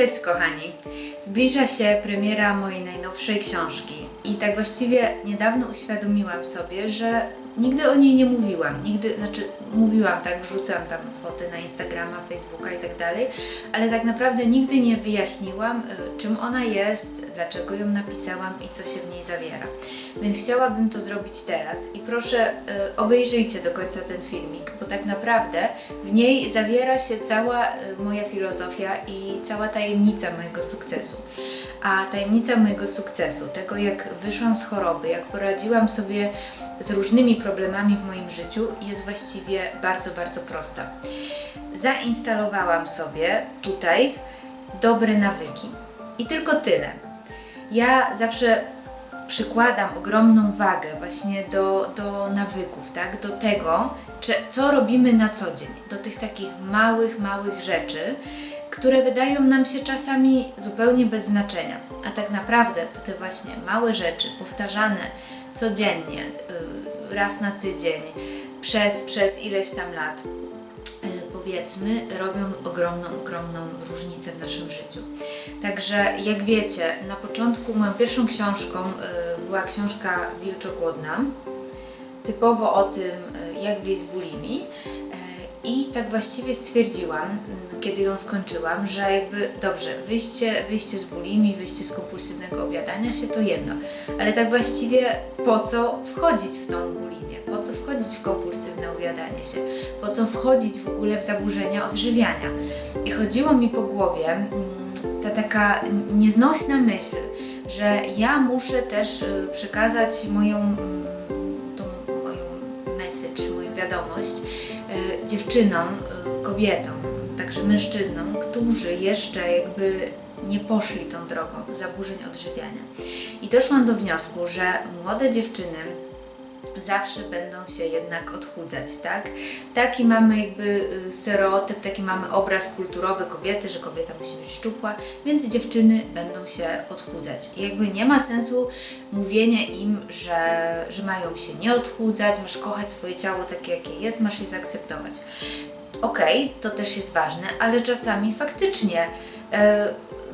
Cześć kochani! Zbliża się premiera mojej najnowszej książki i tak właściwie niedawno uświadomiłam sobie, że nigdy o niej nie mówiłam. Nigdy, znaczy mówiłam tak, wrzucam tam foty na Instagrama, Facebooka i tak dalej, ale tak naprawdę nigdy nie wyjaśniłam, y, czym ona jest, dlaczego ją napisałam i co się w niej zawiera. Więc chciałabym to zrobić teraz i proszę y, obejrzyjcie do końca ten filmik, bo tak naprawdę w niej zawiera się cała y, moja filozofia i cała tajemnica mojego sukcesu. A tajemnica mojego sukcesu, tego jak wyszłam z choroby, jak poradziłam sobie z różnymi problemami w moim życiu, jest właściwie bardzo, bardzo prosta. Zainstalowałam sobie tutaj dobre nawyki. I tylko tyle. Ja zawsze przykładam ogromną wagę właśnie do, do nawyków, tak? do tego, czy, co robimy na co dzień, do tych takich małych, małych rzeczy, które wydają nam się czasami zupełnie bez znaczenia. A tak naprawdę to te właśnie małe rzeczy, powtarzane codziennie, y, raz na tydzień, przez, przez ileś tam lat, y, powiedzmy, robią ogromną, ogromną różnicę w naszym życiu. Także jak wiecie, na początku moją pierwszą książką y, była książka Wilczogłodna, typowo o tym, jak wyjść z bulimii. I tak właściwie stwierdziłam, mm, kiedy ją skończyłam, że jakby dobrze, wyjście, wyjście z bulimii, wyjście z kompulsywnego obiadania się to jedno, ale tak właściwie po co wchodzić w tą bulimię, po co wchodzić w kompulsywne obiadanie się, po co wchodzić w ogóle w zaburzenia odżywiania. I chodziło mi po głowie mm, ta taka nieznośna myśl, że ja muszę też y, przekazać moją, mm, tą moją message, moją wiadomość dziewczynom, y, kobietom, także mężczyznom, którzy jeszcze jakby nie poszli tą drogą zaburzeń odżywiania. I doszłam do wniosku, że młode dziewczyny zawsze będą się jednak odchudzać, tak? Taki mamy jakby y, stereotyp, taki mamy obraz kulturowy kobiety, że kobieta musi być szczupła, więc dziewczyny będą się odchudzać. I jakby nie ma sensu mówienia im, że, że mają się nie odchudzać, masz kochać swoje ciało takie, jakie jest, masz je zaakceptować. Okej, to też jest ważne, ale czasami faktycznie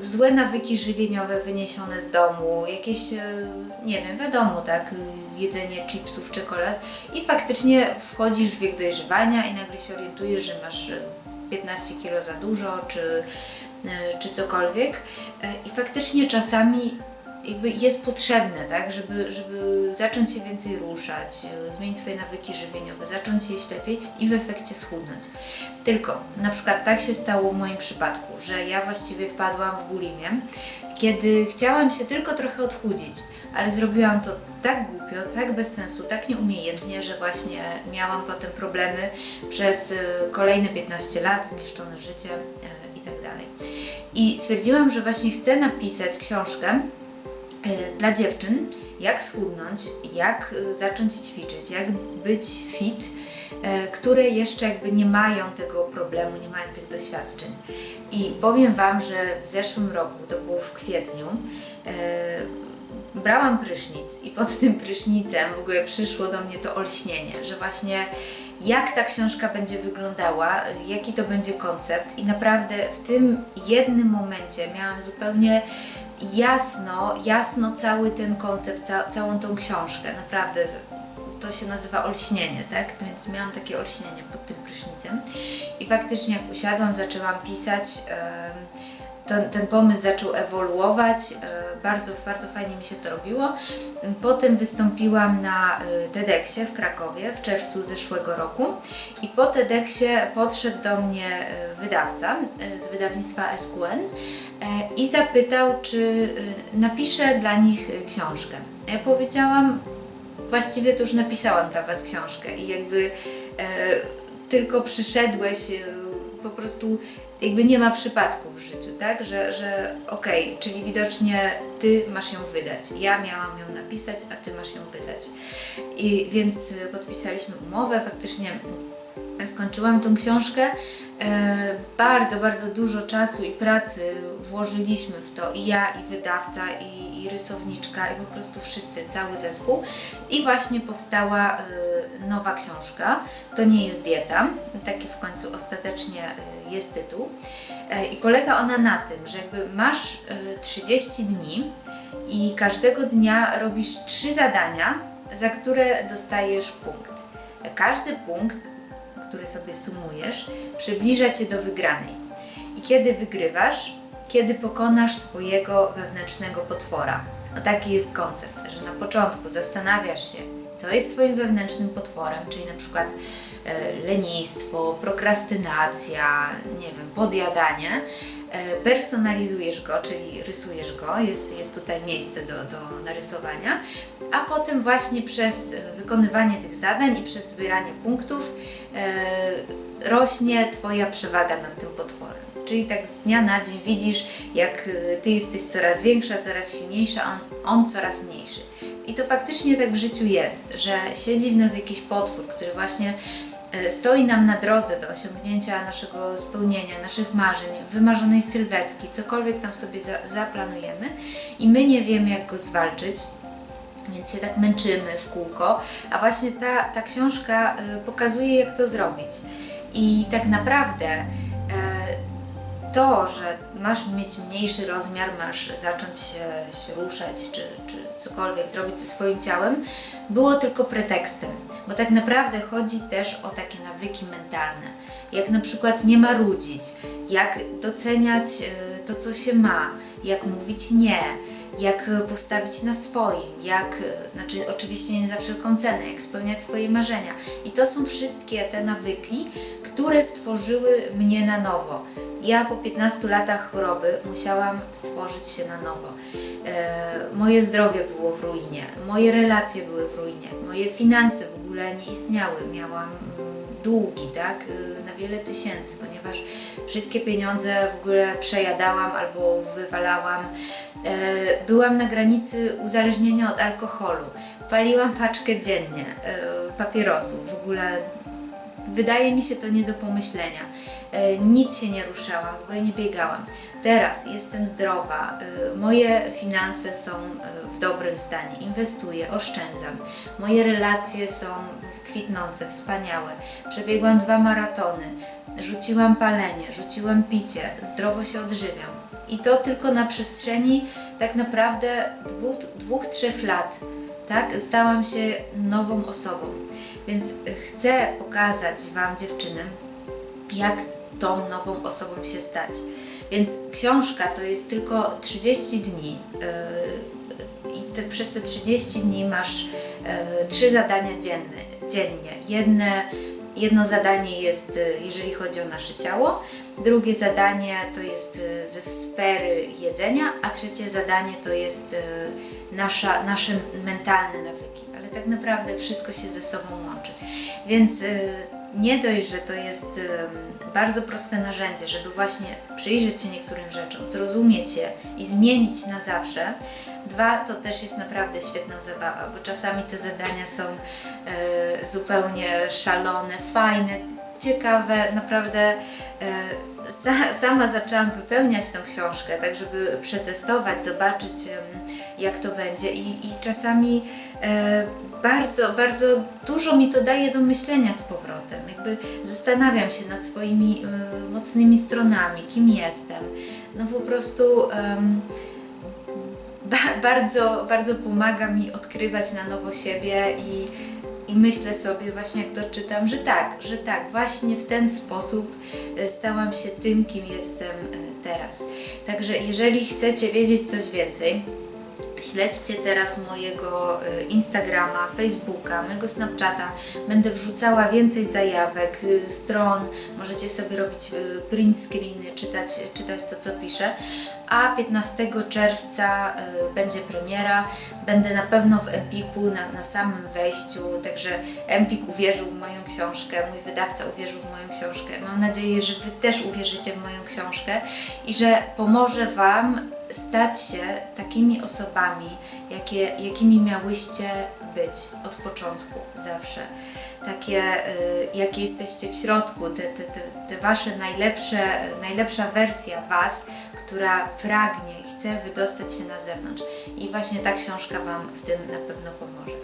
złe nawyki żywieniowe wyniesione z domu, jakieś, e, nie wiem, wiadomo, tak, jedzenie chipsów, czekolad i faktycznie wchodzisz w wiek dojrzewania i nagle się orientujesz, że masz e, 15 kilo za dużo, czy, e, czy cokolwiek. E, i faktycznie czasami jakby jest potrzebne, tak, żeby, żeby zacząć się więcej ruszać, e, zmienić swoje nawyki żywieniowe, zacząć jeść lepiej i w efekcie schudnąć. Tylko na przykład tak się stało w moim przypadku, że ja właściwie wpadłam w bulimię, kiedy chciałam się tylko trochę odchudzić, ale zrobiłam to tak głupio, tak bez sensu, tak nieumiejętnie, że właśnie miałam potem problemy przez e, kolejne 15 lat, zniszczone życie e, i tak. I stwierdziłam, że właśnie chcę napisać książkę, dla dziewczyn, jak schudnąć, jak e, zacząć ćwiczyć, jak być fit, e, które jeszcze jakby nie mają tego problemu, nie mają tych doświadczeń. I powiem Wam, że w zeszłym roku, to było w kwietniu, brałam prysznic i pod tym prysznicem w ogóle przyszło do mnie to olśnienie, że właśnie jak ta książka będzie wyglądała, jaki to będzie koncept i naprawdę w tym jednym momencie miałam zupełnie jasno, jasno cały ten koncept, ca całą tą książkę, naprawdę to się nazywa olśnienie, tak? Więc miałam takie olśnienie pod tym prysznicem i faktycznie jak usiadłam, zaczęłam pisać, ten, pomysł zaczął ewoluować, bardzo, bardzo fajnie mi się to robiło. Potem wystąpiła na e, TEDxie w Krakowie w czerwcu zeszłego roku i po TEDxie podszedł do mnie e, wydawca e, z wydawnictwa SQN i zapytał, czy napiszę dla nich książkę. Ja powiedziałam, właściwie to już napisałam dla Was książkę i jakby tylko przyszedłeś, po prostu jakby nie ma przypadków w życiu, tak? Że, że okej, czyli widocznie Ty masz ją wydać. Ja miałam ją napisać, a Ty masz ją wydać. I więc e, podpisaliśmy umowę, faktycznie skończyłam tą książkę. E, bardzo, bardzo dużo czasu i pracy włożyliśmy w to i ja, i wydawca, i, i rysowniczka, i po prostu wszyscy, cały zespół. I właśnie powstała e, nowa książka. To nie jest dieta, taki w końcu ostatecznie e, jest tytuł. E, I polega ona na tym, że jakby masz e, 30 dni i każdego dnia robisz trzy zadania, za które dostajesz punkt. Każdy punkt, który sobie sumujesz, przybliża cię do wygranej. I kiedy wygrywasz, kiedy pokonasz swojego wewnętrznego potwora. No taki jest koncept, że na początku zastanawiasz się, co jest Twoim wewnętrznym potworem, czyli na przykład e, lenistwo, prokrastynacja, nie wiem, podjadanie. E, personalizujesz go, czyli rysujesz go, jest, jest tutaj miejsce do, do narysowania, a potem właśnie przez wykonywanie tych zadań i przez zbieranie punktów e, rośnie Twoja przewaga nad tym potworem. Czyli tak z dnia na dzień widzisz, jak e, Ty jesteś coraz większa, coraz silniejsza, on, on coraz mniejszy. I to faktycznie tak w życiu jest, że siedzi w nas jakiś potwór, który właśnie e, stoi nam na drodze do osiągnięcia naszego spełnienia, naszych marzeń, wymarzonej sylwetki, cokolwiek tam sobie za, zaplanujemy i my nie wiemy, jak go zwalczyć. Więc się tak męczymy w kółko, a właśnie ta, ta książka y, pokazuje, jak to zrobić. I tak naprawdę e, to, że masz mieć mniejszy rozmiar, masz zacząć się, się ruszać, czy, czy cokolwiek zrobić ze swoim ciałem, było tylko pretekstem. Bo tak naprawdę chodzi też o takie nawyki mentalne. Jak na przykład nie marudzić, jak doceniać e, to, co się ma, jak mówić nie, jak e, postawić na swoim, jak, e, znaczy oczywiście nie za wszelką cenę, jak spełniać swoje marzenia. I to są wszystkie te nawyki, które stworzyły mnie na nowo. Ja po 15 latach choroby musiałam stworzyć się na nowo. E, moje zdrowie było w ruinie, moje relacje były w ruinie, moje finanse w ogóle nie istniały. Miałam długi, tak, wiele tysięcy, ponieważ wszystkie pieniądze w ogóle przejadałam albo wywalałam. E, Byłam na granicy uzależnienia od alkoholu. Paliłam paczkę dziennie e, papierosów. W ogóle wydaje mi się to nie do pomyślenia. E, Nic się nie ruszałam, w ogóle nie biegałam. Teraz jestem zdrowa, e, moje finanse są e, w dobrym stanie, inwestuję, oszczędzam. Moje relacje są kwitnące, wspaniałe. Przebiegłam dwa maratony, rzuciłam palenie, rzuciłam picie, zdrowo się odżywiam. I to tylko na przestrzeni tak naprawdę dwóch, dwóch trzech lat tak, stałam się nową osobą. Więc chcę pokazać Wam, dziewczyny, jak tą nową osobą się stać. Więc książka to jest tylko 30 dni. Yy, I te, przez te 30 dni masz yy, trzy zadania dzienne, dziennie. Jedne, jedno zadanie jest, yy, jeżeli chodzi o nasze ciało, drugie zadanie to jest ze sfery jedzenia, a trzecie zadanie to jest nasza, nasze mentalne nawyki. Ale tak naprawdę wszystko się ze sobą łączy. Więc nie dość, że to jest bardzo proste narzędzie, żeby właśnie przyjrzeć się niektórym rzeczom, zrozumieć je i zmienić na zawsze. Dwa, to też jest naprawdę świetna zabawa, bo czasami te zadania są e, zupełnie szalone, fajne, ciekawe, naprawdę. E, sa, sama zaczęłam wypełniać tą książkę, tak żeby przetestować, zobaczyć jak to będzie i, i czasami bardzo, bardzo dużo mi to daje do myślenia z powrotem. Jakby zastanawiam się nad swoimi e, mocnymi stronami, kim jestem. No po prostu em, ba, bardzo, bardzo pomaga mi odkrywać na nowo siebie i, i myślę sobie właśnie jak to czytam, że tak, że tak, właśnie w ten sposób e, stałam się tym, kim jestem e, teraz. Także jeżeli chcecie wiedzieć coś więcej, Śledźcie teraz mojego y, Instagrama, Facebooka, mojego Snapchata. Będę wrzucała więcej zajawek, y, stron. Możecie sobie robić y, print screeny, czytać, czytać to, co piszę. A 15 czerwca będzie premiera. Będę na pewno w Empiku na, na samym wejściu, także Empik uwierzył w moją książkę, mój wydawca uwierzył w moją książkę. Mam nadzieję, że Wy też uwierzycie w moją książkę i że pomoże Wam stać się takimi osobami, jakie, jakimi miałyście być od początku, zawsze. Takie, y, jakie jesteście w środku, te, te, te, te wasze najlepsze, najlepsza wersja was, która pragnie, chce wydostać się na zewnątrz. I właśnie ta książka Wam w tym na pewno pomoże.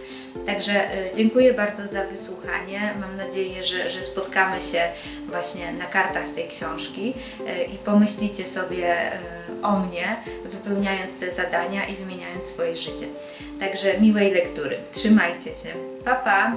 Także y, dziękuję bardzo za wysłuchanie. Mam nadzieję, że, że spotkamy się właśnie na kartach tej książki y, i pomyślicie sobie o mnie, wypełniając te zadania i zmieniając swoje życie. Także miłej lektury. Trzymajcie się. Pa, pa!